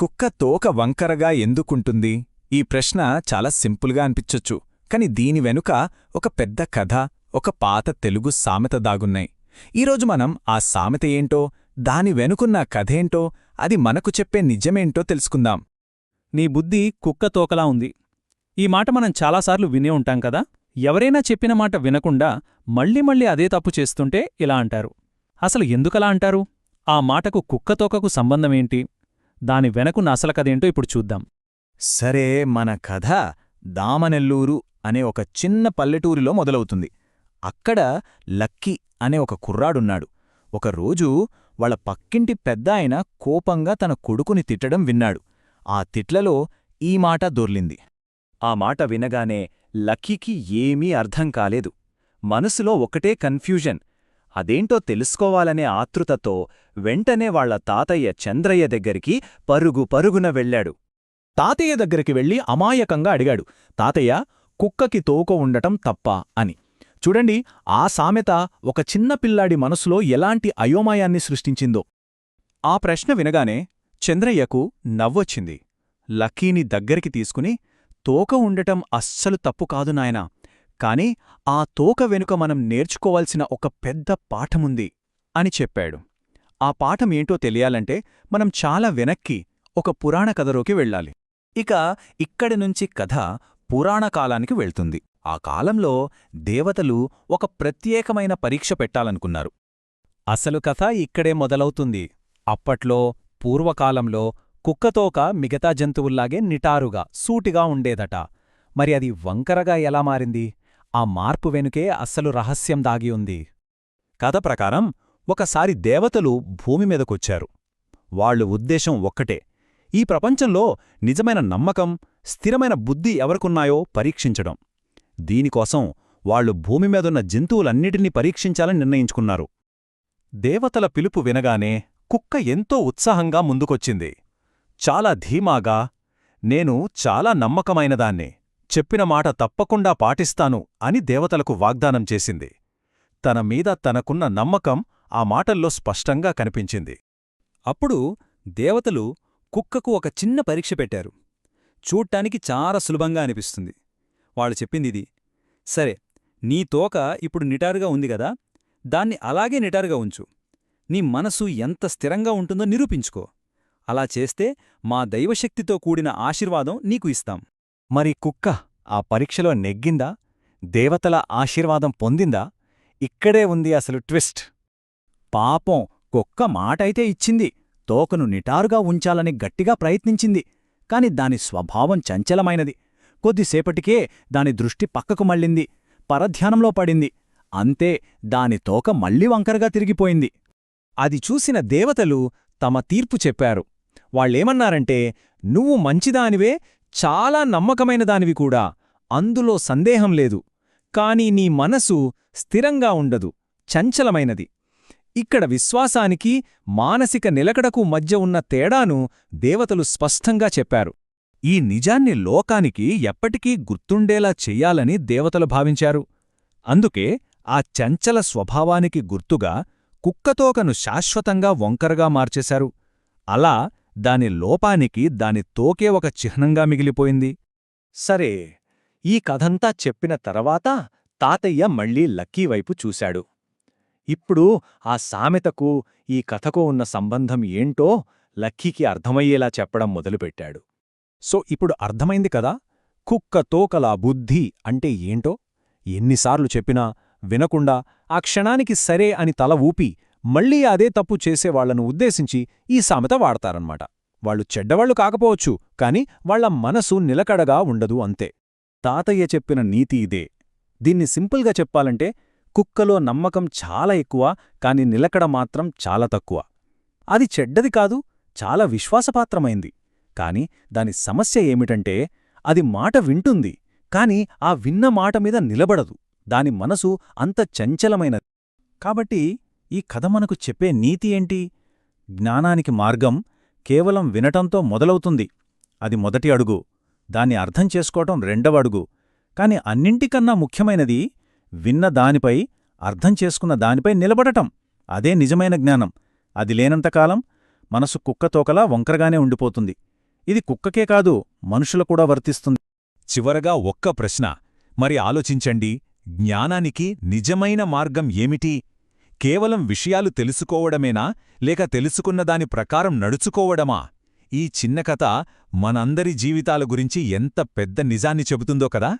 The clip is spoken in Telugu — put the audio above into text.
కుక్క తోక వంకరగా ఎందుకుంటుంది? ఈ ప్రశ్న చాలా సింపుల్గా అనిపించొచ్చు కాని దీని వెనుక ఒక పెద్ద కథ ఒక పాత తెలుగు సామెత దాగున్నాయి. ఈరోజు మనం ఆ సామెత ఏంటో దాని వెనుకున్న కథేంటో అది మనకు చెప్పే నిజమేంటో తెలుసుకుందాం. నీ బుద్ధి కుక్క తోకలా ఉంది. ఈ మాట మనం చాలాసార్లు వినే ఉంటాం కదా? ఎవరైనా చెప్పిన మాట వినకుండా మళ్ళీ మళ్ళీ అదే తప్పు చేస్తుంటే ఇలా అంటారు. అసలు ఎందుకలా అంటారు? ఆ మాటకు కుక్కతోకకు సంబంధమేంటి దాని వెనకున్న అసలు కదేంటో ఇప్పుడు చూద్దాం. సరే మన కథ దామనెల్లూరు అనే ఒక చిన్న పల్లెటూరిలో మొదలవుతుంది. అక్కడ లక్కీ అనే ఒక కుర్రాడున్నాడు. ఒకరోజు వాళ్ళ పక్కింటి పెద్దాయన కోపంగా తన కొడుకుని తిట్టడం విన్నాడు. ఆ తిట్లలో ఈ మాట దొర్లింది. ఆ మాట వినగానే లక్కీకి ఏమీ అర్థం కాలేదు. మనసులో ఒకటే కన్ఫ్యూజన్. అదేంటో తెలుసుకోవాలనే ఆతృతతో వెంటనే వాళ్ళ తాతయ్య చంద్రయ్య దగ్గరికి పరుగు పరుగున వెళ్ళాడు. తాతయ్య దగ్గరికి వెళ్ళి అమాయకంగా అడిగాడు తాతయ్య కుక్కకి తోక ఉండటం తప్ప అని. చూడండి ఆ సామెత ఒక చిన్న పిల్లాడి మనసులో ఎలాంటి అయోమయాన్ని సృష్టించిందో. ఆ ప్రశ్న వినగానే చంద్రయ్యకు నవ్వొచ్చింది. లక్కీని దగ్గరికి తీసుకుని తోక ఉండటం అస్సలు తప్పు కాదు నాయనా కాని ఆ తోక వెనుక మనం నేర్చుకోవాల్సిన ఒక పెద్ద పాఠముంది అని చెప్పాడు. ఆ పాఠమేంటో తెలియాలంటే మనం చాలా వెనక్కి ఒక పురాణ కథలోకి వెళ్ళాలి. ఇక ఇక్కడి నుంచి కథ పురాణ కాలానికి వెళ్తుంది. ఆ కాలంలో దేవతలు ఒక ప్రత్యేకమైన పరీక్ష పెట్టాలనుకున్నారు. అసలు కథ ఇక్కడే మొదలవుతుంది. అప్పట్లో పూర్వకాలంలో కుక్కతోక మిగతా జంతువుల్లాగే నిటారుగా సూటిగా ఉండేదట. మరి అది వంకరగా ఎలా మారింది? ఆ మార్పు వెనుకే అస్సలు రహస్యం దాగి ఉంది. కథ ప్రకారం ఒకసారి దేవతలు భూమి మీదకొచ్చారు. వాళ్ళ ఉద్దేశం ఒక్కటే ఈ ప్రపంచంలో నిజమైన నమ్మకం స్థిరమైన బుద్ధి ఎవరికున్నాయో పరీక్షించడం. దీనికోసం వాళ్ళు భూమి మీదున్న జంతువులన్నిటినీ పరీక్షించాలని నిర్ణయించుకున్నారు. దేవతల పిలుపు వినగానే కుక్క ఎంతో ఉత్సాహంగా ముందుకొచ్చింది. చాలా ధీమాగా నేను చాలా నమ్మకమైనదాన్నే. చెప్పిన మాట తప్పకుండా పాటిస్తాను అని దేవతలకు వాగ్దానం చేసింది. తన మీద తనకున్న నమ్మకం ఆ మాటల్లో స్పష్టంగా కనిపించింది. అప్పుడు దేవతలు కుక్కకు ఒక చిన్న పరీక్ష పెట్టారు. చూడ్టానికి చాలా సులభంగా అనిపిస్తుంది. వాళ్ళు చెప్పిందిది సరే నీ తోక ఇప్పుడు నిటారుగా ఉందిగదా దాన్ని అలాగే నిటారుగా ఉంచు. నీ మనసు ఎంత స్థిరంగా ఉంటుందో నిరూపించుకో. అలా చేస్తే మా దైవశక్తితో కూడిన ఆశీర్వాదం నీకు ఇస్తాం. మరి కుక్క ఆ పరీక్షలో నెగ్గిందా? దేవతల ఆశీర్వాదం పొందిందా? ఇక్కడే ఉంది అసలు ట్విస్ట్. పాపం కుక్క మాటైతే ఇచ్చింది తోకను నిటారుగా ఉంచాలని గట్టిగా ప్రయత్నించింది కాని దాని స్వభావం చంచలమైనది. కొద్దిసేపటికే దాని దృష్టి పక్కకు మళ్ళింది పరధ్యానంలో పడింది. అంతే దాని తోక మళ్ళీ వంకరగా తిరిగిపోయింది. అది చూసిన దేవతలు తమ తీర్పు చెప్పారు. వాళ్ళేమన్నారంటే నువ్వు మంచిదానివే చాలా నమ్మకమైన దానివి కూడా. అందులో సందేహం లేదు. కాని నీ మనసు స్థిరంగా ఉండదు. చంచలమైనది. ఇక్కడ విశ్వాసానికి మానసిక నిలకడకు మధ్య ఉన్న తేడాను దేవతలు స్పష్టంగా చెప్పారు. ఈ నిజాన్ని లోకానికి ఎప్పటికీ గుర్తుండేలా చెయ్యాలని దేవతలు భావించారు. అందుకే ఆ చంచల స్వభావానికి గుర్తుగా కుక్కతోకను శాశ్వతంగా వంకరగా మార్చేశారు. అలా దాని లోపానికి దాని తోకే ఒక చిహ్నంగా మిగిలిపోయింది. సరే ఈ కథంతా చెప్పిన తర్వాత తాతయ్య మళ్ళీ లక్కీ వైపు చూశాడు. ఇప్పుడు ఆ సామెతకు ఈ కథకు ఉన్న సంబంధం ఏంటో లక్కీకి అర్థమయ్యేలా చెప్పడం మొదలుపెట్టాడు. సో ఇప్పుడు అర్థమైంది కదా కుక్క తోకల బుద్ధి అంటే ఏంటో? ఎన్నిసార్లు చెప్పినా వినకుండా ఆ క్షణానికి సరే అని తల ఊపి మళ్ళీ అదే తప్పు చేసేవాళ్ళను ఉద్దేశించి ఈ సామెత వాడతారన్నమాట. వాళ్ళు చెడ్డవాళ్ళు కాకపోవచ్చు కాని వాళ్ళ మనసు నిలకడగా ఉండదు అంతే. తాతయ్య చెప్పిన నీతి ఇదే. దీన్ని సింపుల్గా చెప్పాలంటే కుక్కలో నమ్మకం చాలా ఎక్కువ కాని నిలకడ మాత్రం చాలా తక్కువ. అది చెడ్డది కాదు చాలా విశ్వాసపాత్రమైంది. కాని దాని సమస్య ఏమిటంటే అది మాట వింటుంది కాని ఆ విన్న మాట మీద నిలబడదు. దాని మనసు అంత చంచలమైనది. కాబట్టి ఈ కథ మనకు చెప్పే నీతి ఏంటి? జ్ఞానానికి మార్గం కేవలం వినటంతో మొదలవుతుంది. అది మొదటి అడుగు. దాన్ని అర్థం చేసుకోవటం రెండవ అడుగు. కాని అన్నింటికన్నా ముఖ్యమైనది విన్న దానిపై అర్థం చేసుకున్న దానిపై నిలబడటం. అదే నిజమైన జ్ఞానం. అది లేనంతకాలం మనసు కుక్కతోకలా వంకరగానే ఉండిపోతుంది. ఇది కుక్కకే కాదు మనుషుల కూడా వర్తిస్తుంది. చివరగా ఒక్క ప్రశ్న. మరి ఆలోచించండి. జ్ఞానానికి నిజమైన మార్గం ఏమిటి? కేవలం విషయాలు తెలుసుకోవడమేనా? లేక తెలుసుకున్న దాని ప్రకారం నడుచుకోవడమా? ఈ చిన్న కథ మనందరి జీవితాల గురించి ఎంత పెద్ద నిజాన్ని చెబుతుందో కదా?